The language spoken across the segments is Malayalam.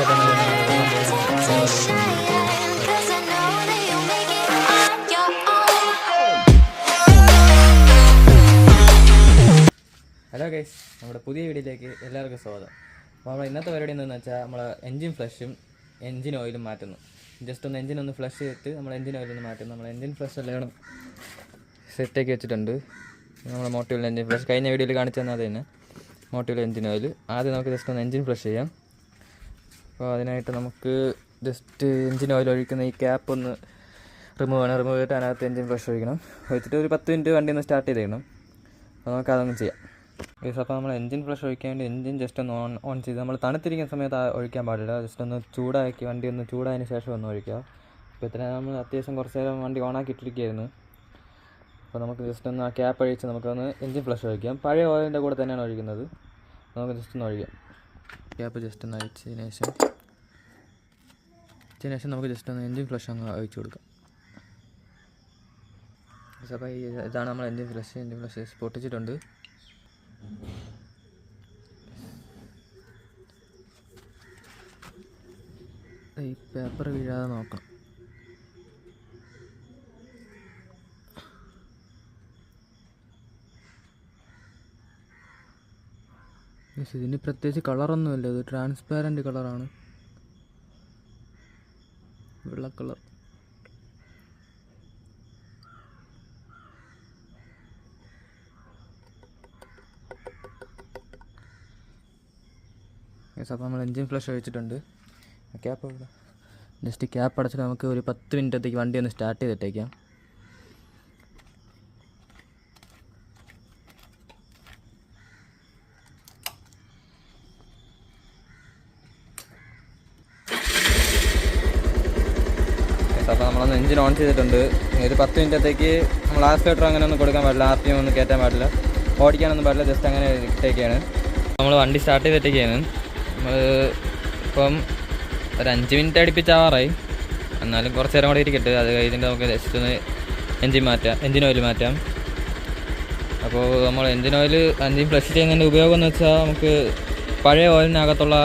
ഹലോ ഗൈസ് നമ്മുടെ പുതിയ വീഡിയോയിലേക്ക് എല്ലാവർക്കും സ്വാഗതം. അപ്പോൾ നമ്മൾ ഇന്നത്തെ പരിപാടി എന്താണെന്ന് വെച്ചാൽ നമ്മൾ എൻജിൻ ഫ്ലഷും എൻജിൻ ഓയിലും മാറ്റുന്നു. ജസ്റ്റ് ഒന്ന് എൻജിൻ ഒന്ന് ഫ്ലഷ് ചെയ്തിട്ട് നമ്മൾ എൻജിൻ ഒന്ന് മാറ്റുന്നു. നമ്മൾ എൻജിൻ ഫ്ലഷ് എല്ലാം സെറ്റാക്കി വെച്ചിട്ടുണ്ട്. നമ്മൾ മോട്ടീവിൽ എൻജിൻ ഫ്ലഷ് കഴിഞ്ഞ വീഡിയോയിൽ കാണിച്ചു തന്നത് തന്നെ. മോട്ടീവിൽ എൻജിൻ ഓയിൽ ആദ്യം നമുക്ക് ജസ്റ്റ് ഒന്ന് എൻജിൻ ഫ്ലഷ് ചെയ്യാം. അപ്പോൾ അതിനായിട്ട് നമുക്ക് ജസ്റ്റ് എഞ്ചിൻ ഓയിൽ ഒഴിക്കുന്ന ഈ ക്യാപ്പ് ഒന്ന് റിമൂവ് ചെയ്യണം. റിമൂവ് ചെയ്തിട്ട് അതിനകത്ത് എൻജിൻ ഫ്രഷ് ഒഴിക്കണം. ഒഴിച്ചിട്ട് ഒരു പത്ത് മിനിറ്റ് വണ്ടി ഒന്ന് സ്റ്റാർട്ട് ചെയ്തേക്കണം. അപ്പോൾ നമുക്ക് അതൊന്ന് ചെയ്യാം. ഗൈസ് അപ്പോൾ നമ്മൾ എഞ്ചിൻ ഫ്രഷ് ഒഴിക്കാൻ വേണ്ടി എൻജിൻ ജസ്റ്റ് ഒന്ന് ഓൺ ഓൺ ചെയ്ത് നമ്മൾ തണുത്തിരിക്കുന്ന സമയത്ത് ഒഴിക്കാൻ പാടില്ല. ജസ്റ്റ് ഒന്ന് ചൂടാക്കി വണ്ടി ഒന്ന് ചൂടായതിന് ശേഷം ഒന്ന് ഒഴിക്കുക. അപ്പോൾ ഇത്ര നമ്മൾ അത്യാവശ്യം കുറച്ച് നേരം വണ്ടി ഓണാക്കി ഇട്ടിരിക്കുകയായിരുന്നു അപ്പോൾ നമുക്ക് ജസ്റ്റ് ഒന്ന് ആ ക്യാപ്പ് അഴിച്ച് നമുക്കൊന്ന് എഞ്ചിൻ ഫ്ലഷ് ഒഴിക്കാം. പഴയ ഓയിലിന്റെ കൂടെ തന്നെയാണ് ഒഴിക്കുന്നത്. നമുക്ക് ജസ്റ്റ് ഒന്ന് ഒഴിക്കാം. ക്യാപ്പ് ജസ്റ്റ് ഒന്ന് അഴിച്ചതിന് ശേഷം അഴിച്ചതിന് ശേഷം നമുക്ക് ജസ്റ്റ് ഒന്ന് എൻജിൻ ഫ്ലഷ് അങ്ങ് അയച്ചു കൊടുക്കാം. അപ്പോൾ ഇതാണ് നമ്മൾ എൻജിൻ ഫ്ലഷ് എൻജിൻ ഫ്ലഷ് പൊട്ടിച്ചിട്ടുണ്ട്. ഈ പേപ്പർ വീഴാതെ നോക്കണം. Yes, ഇതിന് പ്രത്യേകിച്ച് കളറൊന്നുമില്ല. ഇത് ട്രാൻസ്പാരന്റ് കളറാണ്. വെള്ള കളർ. യെസ് അപ്പോൾ നമ്മൾ എൻജിൻ ഫ്ലഷ് ഒഴിച്ചിട്ടുണ്ട്. ക്യാപ്പ് ജസ്റ്റ് ക്യാപ്പ് അടച്ചിട്ട് നമുക്ക് ഒരു പത്ത് മിനിറ്റത്തേക്ക് വണ്ടി ഒന്ന് സ്റ്റാർട്ട് ചെയ്തിട്ടേക്കാം അപ്പോൾ നമ്മളൊന്ന് എഞ്ചിൻ ഓൺ ചെയ്തിട്ടുണ്ട്. ഒരു പത്ത് മിനിറ്റത്തേക്ക് നമ്മൾ ആസ്പേറ്റർ അങ്ങനെ ഒന്നും കൊടുക്കാൻ പാടില്ല. ആർ പി എം ഒന്നും കയറ്റാൻ പാടില്ല. ഓടിക്കാനൊന്നും പാടില്ല. ജസ്റ്റ് അങ്ങനെ ഇട്ടേക്കാണ്. നമ്മൾ വണ്ടി സ്റ്റാർട്ട് ചെയ്തിട്ടേക്കാണ്. നമ്മൾ ഇപ്പം ഒരു അഞ്ച് മിനിറ്റ് അടുപ്പിച്ചാവാറായി. എന്നാലും കുറച്ച് നേരം കൂടി ഇരിക്കട്ടെ. അത് കഴിഞ്ഞിട്ട് നമുക്ക് ജസ്റ്റ് ഒന്ന് എൻജിൻ മാറ്റാം. എൻജിൻ ഓയിൽ മാറ്റാം. അപ്പോൾ നമ്മൾ എൻജിൻ ഓയിൽ എൻജിൻ ഫ്ലഷ് ചെയ്യുന്നതിന്റെ ഉപയോഗം എന്ന് വെച്ചാൽ നമുക്ക് പഴയ ഓയിലിനകത്തുള്ള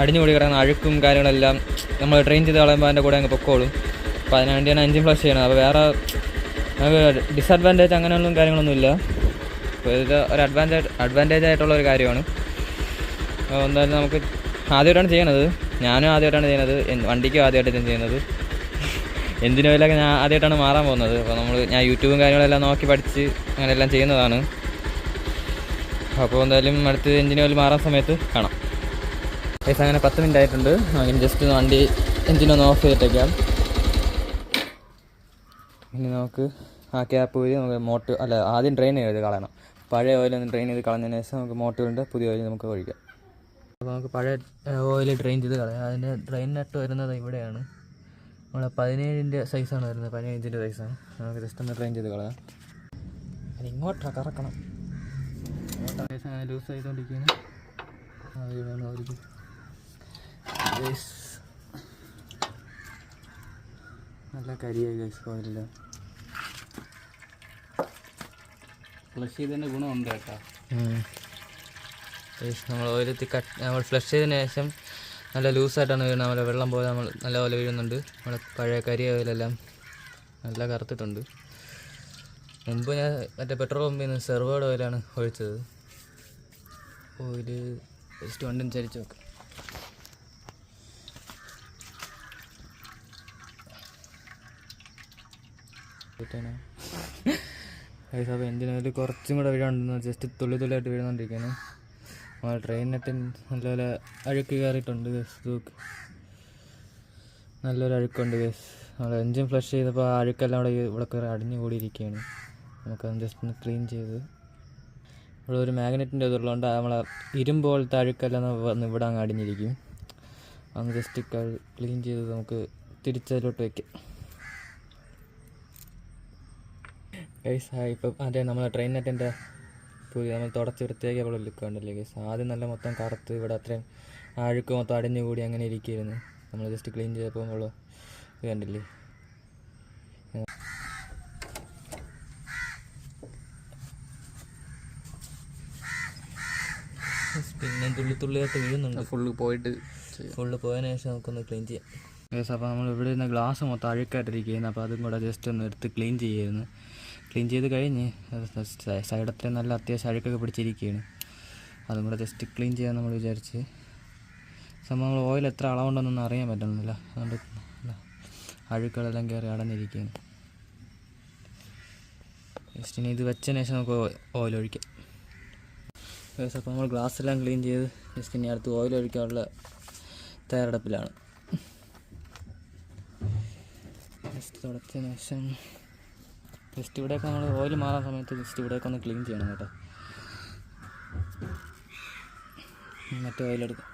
അടിഞ്ഞുകൂടി കിടക്കുന്ന അഴുക്കും കാര്യങ്ങളെല്ലാം നമ്മൾ ട്രെയിൻ ചെയ്ത് കളയുമ്പോൾ അതിന്റെ കൂടെ അങ്ങ് പൊക്കോളും. അപ്പോൾ അതിന് വേണ്ടിയാണ് എൻജിൻ ഫ്ലഷ് ചെയ്യണത്. അപ്പോൾ വേറെ നമുക്ക് ഡിസഡ്വാന്റേജ് അങ്ങനെയൊന്നും കാര്യങ്ങളൊന്നും ഇല്ല. അപ്പോൾ ഇത് ഒരു അഡ്വാന്റേജ് അഡ്വാന്റേജ് ആയിട്ടുള്ള ഒരു കാര്യമാണ്. എന്തായാലും നമുക്ക് ആദ്യമായിട്ടാണ് ചെയ്യണത്. ഞാനും ആദ്യമായിട്ടാണ് ചെയ്യുന്നത് വണ്ടിക്കും ആദ്യമായിട്ടാണ് ചെയ്യുന്നത്. ഓയിലൊക്കെ ഞാൻ ആദ്യമായിട്ടാണ് മാറാൻ പോകുന്നത്. അപ്പോൾ നമ്മൾ ഞാൻ യൂട്യൂബും കാര്യങ്ങളെല്ലാം നോക്കി പഠിച്ച് അങ്ങനെയെല്ലാം ചെയ്യുന്നതാണ്. അപ്പോൾ എന്തായാലും അടുത്ത് എൻജിൻ ഓയിൽ മാറാൻ സമയത്ത് കാണാം. ഏകദേശം അങ്ങനെ പത്ത് മിനിറ്റ് ആയിട്ടുണ്ട്. അങ്ങനെ ജസ്റ്റ് വണ്ടി എഞ്ചിനൊന്ന് ഓഫ് ചെയ്തിട്ടേക്കാം. ഇനി നമുക്ക് ആ ക്യാപ്പ് വഴി നമുക്ക് മോട്ടർ അല്ല ആദ്യം ഡ്രെയിൻ ചെയ്ത് കളയണം. പഴയ ഓയിൽ ഒന്ന് ഡ്രെയിൻ ചെയ്ത് കളഞ്ഞതിന് ശേഷം നമുക്ക് മോട്ടറിന്റെ പുതിയ ഓയിൽ നമുക്ക് ഒഴിക്കാം. അപ്പോൾ നമുക്ക് പഴയ ഓയിൽ ഡ്രെയിൻ ചെയ്ത് കളയാം. അതിന്റെ ഡ്രെയിൻ നട്ട് വരുന്നത് ഇവിടെയാണ്. നമ്മളെ പതിനേഴിന്റെ സൈസാണ് വരുന്നത്. പതിനേഴിന്റെ സൈസാണ് നമുക്ക് ജസ്റ്റ് ഒന്ന് ഡ്രെയിൻ ചെയ്ത് കളയാം. അത് ഇങ്ങോട്ടാണ് കറക്കണം. ലൂസ് ആയിക്കൊണ്ടിരിക്കുകയാണ്. നല്ല കരിയായി ഗൈസ് ഓയിലില്ല ഫ്ലഷ് ചെയ്തതിന്റെ ഗുണമുണ്ട് കേട്ടോ. നമ്മൾ ഓയിൽ കട്ട് നമ്മൾ ഫ്ലഷ് ചെയ്തതിന് ശേഷം നല്ല ലൂസായിട്ടാണ് വീഴുന്നത്. നമ്മളെ വെള്ളം പോലെ നമ്മൾ നല്ലപോലെ വീഴുന്നുണ്ട്. നമ്മളെ പഴയ കരി ഓയിലെല്ലാം നല്ല കറുത്തിട്ടുണ്ട്. മുമ്പ് ഞാൻ മറ്റേ പെട്രോൾ പമ്പിൽ നിന്ന് സെർവേഡ് ഓയിലാണ് ഒഴിച്ചത്. ഓയിൽ ജസ്റ്റ് വണ്ടി ചരിച്ച് ചരിച്ച് നോക്കാം. ഗൈസ് അപ്പോൾ എന്തിനായാലും കുറച്ചും കൂടെ വീഴാണ്ടെന്ന് ജസ്റ്റ് തുള്ളി തുള്ളിയായിട്ട് വീഴുന്നോണ്ടിരിക്കുകയാണ് ആ ട്രെയിനിനൊക്കെ നല്ലപോലെ അഴുക്ക് കയറിയിട്ടുണ്ട് ഗൈസ് നല്ലൊരു അഴുക്കുണ്ട് ഗൈസ് നമ്മൾ എൻജിൻ ഫ്ലഷ് ചെയ്തപ്പോൾ ആ അഴുക്കെല്ലാം അവിടെ ഇവിടെ കയറി അടിഞ്ഞു കൂടിയിരിക്കുകയാണ്. നമുക്കത് ജസ്റ്റ് ഒന്ന് ക്ലീൻ ചെയ്ത്. ഇവിടെ ഒരു മാഗ്നറ്റിന്റെ ഇതുള്ളതുകൊണ്ട് നമ്മളെ ഇരുമ്പ് പോലത്തെ അഴുക്കെല്ലാം വന്ന് ഇവിടെ അങ്ങ് അടിഞ്ഞിരിക്കും. അന്ന് ജസ്റ്റ് ക്ലീൻ ചെയ്ത് നമുക്ക് തിരിച്ചതിലോട്ട് വയ്ക്കാം ഗൈസ് ഹായ് ഇപ്പം അതെ നമ്മളെ ട്രെയിൻ നെറ്റിന്റെ പുതിയ നമ്മൾ തുടച്ച് വൃത്തിയാക്കിയപ്പോൾ ലുക്ക് കണ്ടല്ലേ ഗൈസ് ആദ്യം നല്ല മൊത്തം കറുത്ത് ഇവിടെ അത്രയും അഴുക്ക് മൊത്തം അടിഞ്ഞുകൂടി അങ്ങനെ ഇരിക്കുകയായിരുന്നു നമ്മൾ ജസ്റ്റ് ക്ലീൻ ചെയ്തപ്പോൾ നമ്മൾ ഇത് കണ്ടില്ലേ? പിന്നെ തുള്ളി തുള്ളിയായിട്ട് വീഴുന്നുണ്ട്. ഫുള്ള് പോയിട്ട് ഫുള്ള് പോയതിനു ശേഷം നമുക്കൊന്ന് ക്ലീൻ ചെയ്യാം. അപ്പോൾ നമ്മൾ ഇവിടെ ഇരുന്ന ഗ്ലാസ് മൊത്തം അഴുക്കായിട്ടിരിക്കുകയായിരുന്നു. അപ്പോൾ അതും കൂടെ ജസ്റ്റ് ഒന്ന് എടുത്ത് ക്ലീൻ ചെയ്യായിരുന്നു ക്ലീൻ ചെയ്ത് കഴിഞ്ഞ്. സൈഡത്തെ നല്ല അത്യാവശ്യം അഴുക്കൊക്കെ പിടിച്ചിരിക്കുകയാണ്. അതും കൂടെ ജസ്റ്റ് ക്ലീൻ ചെയ്യാൻ നമ്മൾ വിചാരിച്ച്. സംഭവം നമ്മൾ ഓയിൽ എത്ര അളവുണ്ടെന്നൊന്നും അറിയാൻ പറ്റണമെന്നില്ല അതുകൊണ്ട് അഴുക്കുകളെല്ലാം കയറി അടഞ്ഞിരിക്കുകയാണ്. ജസ്റ്റ് ഇനി ഇത് വെച്ചതിന് ശേഷം നമുക്ക് ഓയിൽ ഒഴിക്കാം. അപ്പോൾ നമ്മൾ ഗ്ലാസ് എല്ലാം ക്ലീൻ ചെയ്ത് ജസ്റ്റ് ഇനി അടുത്ത് ഓയിൽ ഒഴിക്കാനുള്ള തയ്യാറെടുപ്പിലാണ്. ജസ്റ്റ് തുടച്ചതിന് ശേഷം ജസ്റ്റ് ഇവിടെയൊക്കെ നമ്മൾ ഓയിൽ മാറാൻ സമയത്ത് ജസ്റ്റ് ഇവിടെയൊക്കെ ഒന്ന് ക്ലീൻ ചെയ്യണം കേട്ടോ. മറ്റേ ഓയിൽ എടുക്കാം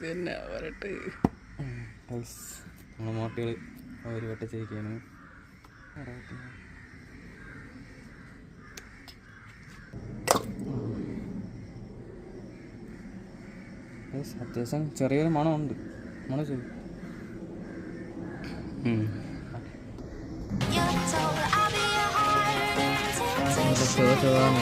പിന്നെ വരട്ടെ നമ്മൾ മോട്ടികൾ ഓയിൽ വെട്ടിച്ചിരിക്കുകയാണ് അത്യാവശ്യം ചെറിയൊരു മണമുണ്ട്. മണം ചെയ്തു Own.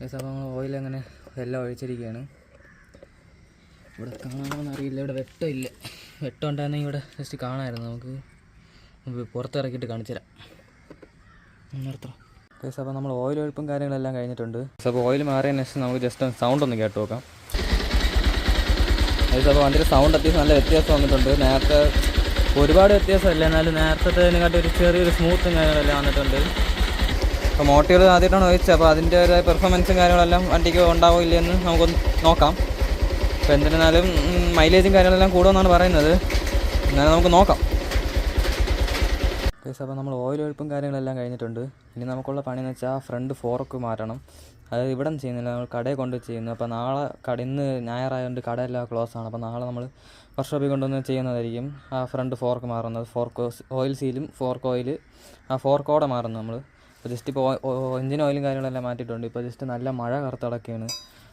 യെസ് അപ്പോൾ നമ്മൾ ഓയിൽ അങ്ങനെ എല്ലാം ഒഴിച്ചിരിക്കുകയാണ്. ഇവിടെ കാണാമെന്ന് അറിയില്ല ഇവിടെ വെട്ടമില്ല വെട്ടം ഉണ്ടായിരുന്നെങ്കിൽ ഇവിടെ ജസ്റ്റ് കാണാമായിരുന്നു നമുക്ക് പുറത്തിറക്കിയിട്ട് കാണിച്ചു തരാം നിർത്തണം. യെസ് അപ്പോൾ നമ്മൾ ഓയിൽ ഒഴിപ്പും കാര്യങ്ങളെല്ലാം കഴിഞ്ഞിട്ടുണ്ട്. അപ്പോൾ ഓയിൽ മാറിയതിന് ശേഷം നമുക്ക് ജസ്റ്റ് സൗണ്ട് ഒന്ന് കേട്ട് നോക്കാം. യെസ് അപ്പോൾ വണ്ടിയുടെ സൗണ്ട് അത്യാവശ്യം നല്ല വ്യത്യാസം വന്നിട്ടുണ്ട്. നേരത്തെ ഒരുപാട് വ്യത്യാസമില്ല എന്നാലും നേരത്തെ ഒരു ചെറിയൊരു സ്മൂത്തും കാര്യങ്ങളെല്ലാം വന്നിട്ടുണ്ട്. അപ്പോൾ മോട്ടോർ ആദ്യമായിട്ടാണ് ചോദിച്ചത് അപ്പോൾ അതിന്റെതായ പെർഫോമൻസും കാര്യങ്ങളെല്ലാം വണ്ടിക്ക് ഉണ്ടാവോ ഇല്ലയെന്ന് നമുക്കൊന്ന് നോക്കാം. അപ്പോൾ എന്തിനാലും മൈലേജും കാര്യങ്ങളെല്ലാം കൂടുമെന്നാണ് പറയുന്നത്. എന്നാലും നമുക്ക് നോക്കാം. കേസ് അപ്പോൾ നമ്മൾ ഓയിൽ ഒഴുപ്പും കാര്യങ്ങളെല്ലാം കഴിഞ്ഞിട്ടുണ്ട്. ഇനി നമുക്കുള്ള പണിയെന്ന് വെച്ചാൽ ഫ്രണ്ട് ഫോർക്ക് മാറ്റണം. അതായത് ഇവിടെ ചെയ്യുന്നില്ല നമ്മൾ കടയിൽ കൊണ്ട് ചെയ്യുന്നു. അപ്പോൾ നാളെ കട ഇന്ന് ഞായറായതുകൊണ്ട് കടയെല്ലാം ക്ലോസ് ആണ്. അപ്പോൾ നാളെ നമ്മൾ വർക്ക്ഷോപ്പിൽ കൊണ്ടുവന്ന് ചെയ്യുന്നതായിരിക്കും ആ ഫ്രണ്ട് ഫോർക്ക് മാറുന്നത്. ഫോർക്ക് ഓയിൽ സീലും ഫോർക്ക് ഓയിൽ ആ ഫോർക്കോടെ മാറുന്നു നമ്മൾ അപ്പോൾ ജസ്റ്റ് ഇപ്പോൾ എഞ്ചിൻ ഓയിലും കാര്യങ്ങളെല്ലാം മാറ്റിയിട്ടുണ്ട്. ഇപ്പോൾ ജസ്റ്റ് നല്ല മഴ കറുത്തടക്കുകയാണ്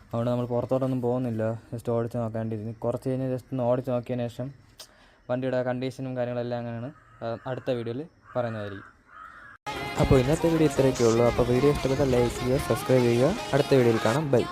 അതുകൊണ്ട് നമ്മൾ പുറത്തോട്ടൊന്നും പോകുന്നില്ല. ജസ്റ്റ് ഓടിച്ച് നോക്കാണ്ടിരുന്നു. കുറച്ച് കഴിഞ്ഞ് ജസ്റ്റ് ഒന്ന് ഓടിച്ച് നോക്കിയതിന് ശേഷം വണ്ടിയുടെ കണ്ടീഷനും കാര്യങ്ങളെല്ലാം അങ്ങനെയാണ്. അടുത്ത വീഡിയോയിൽ പറയുന്നതായിരിക്കും അപ്പോൾ ഇന്നത്തെ വീഡിയോ ഇത്രയൊക്കെ ഉള്ളൂ. അപ്പോൾ വീഡിയോ ഇഷ്ടപ്പെട്ടാൽ ലൈക്ക് ചെയ്യുക സബ്സ്ക്രൈബ് ചെയ്യുക. അടുത്ത വീഡിയോയിൽ കാണാം. ബൈ